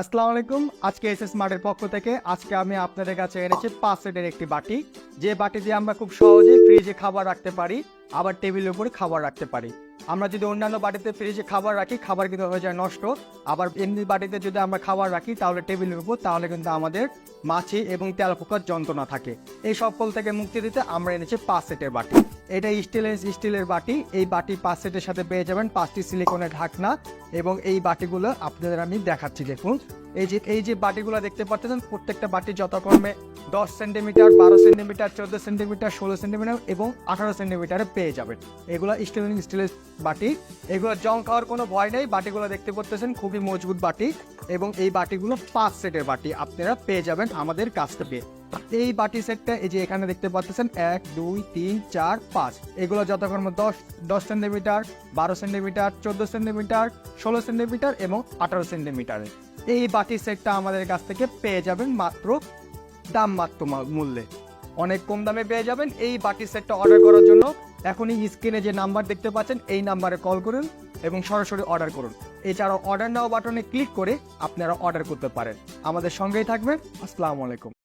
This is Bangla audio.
আসসালামু আলাইকুম। আজকে এস এস মার্টের পক্ষ থেকে আজকে আমি আপনাদের কাছে এনেছি পাঁচ সেটের একটি বাটি। যে বাটি দিয়ে আমরা খুব সহজেই ফ্রিজে খাবার রাখতে পারি, আবার টেবিলের উপরে খাবার রাখতে পারি। আমরা যদি অন্যান্য বাটিতে ফ্রিজে খাবার রাখি, খাবার কিন্তু হয়ে যায় নষ্ট। আবার এমনি বাটিতে যদি আমরা খাবার রাখি, তাহলে টেবিলের উপর, তাহলে কিন্তু আমাদের মাছি এবং তেল পোকার যন্ত্রণা থাকে। এই সকল থেকে মুক্তি দিতে আমরা এনেছি পাঁচ সেটের বাটি। এটা স্টিলের স্টিলের বাটি। এই বাটি পাঁচ সেটের সাথে পেয়ে যাবেন পাঁচটি সিলিকনের ঢাকনা এবং এই বাটিগুলো আপনাদের আমি দেখাচ্ছি, দেখুন। এই যে এই যে বাটিগুলো দেখতে পাচ্ছেন, প্রত্যেকটা বাটি যথাক্রমে দশ সেন্টিমিটার, বারো সেন্টিমিটার, চোদ্দ সেন্টিমিটার, ষোলো সেন্টিমিটার এবং আঠারো সেন্টিমিটারে পেয়ে যাবেন। এগুলো স্টিল স্টিলের বাটি। এগুলো জং খাওয়ার কোনো ভয় নেই, বাটিগুলো দেখতে পাচ্ছেন, খুবই মজবুত বাটি এবং এই বাটিগুলো পাঁচ সেটের বাটি আপনারা পেয়ে যাবেন আমাদের কাছ থেকে। এই বাটি সেটটা এই যে এখানে দেখতে পাচ্ছেন, এক, দুই, তিন, চার, পাঁচ। এগুলো যথাক্রমে দশ দশ সেন্টিমিটার, বারো সেন্টিমিটার, চোদ্দ সেন্টিমিটার, ষোলো সেন্টিমিটার এবং আঠারো সেন্টিমিটারের এই বাটি সেটটা আমাদের কাছ থেকে পেয়ে যাবেন মাত্র দাম মাত্র মূল্যে। অনেক কম দামে পেয়ে যাবেন এই বাটি সেটটা অর্ডার করার জন্য। এখনই স্ক্রিনে যে নাম্বার দেখতে পাচ্ছেন, এই নাম্বারে কল করুন এবং সরাসরি অর্ডার করুন। এছাড়াও অর্ডার নাও বাটনে ক্লিক করে আপনারা অর্ডার করতে পারেন। আমাদের সঙ্গেই থাকবেন। আসসালামু আলাইকুম।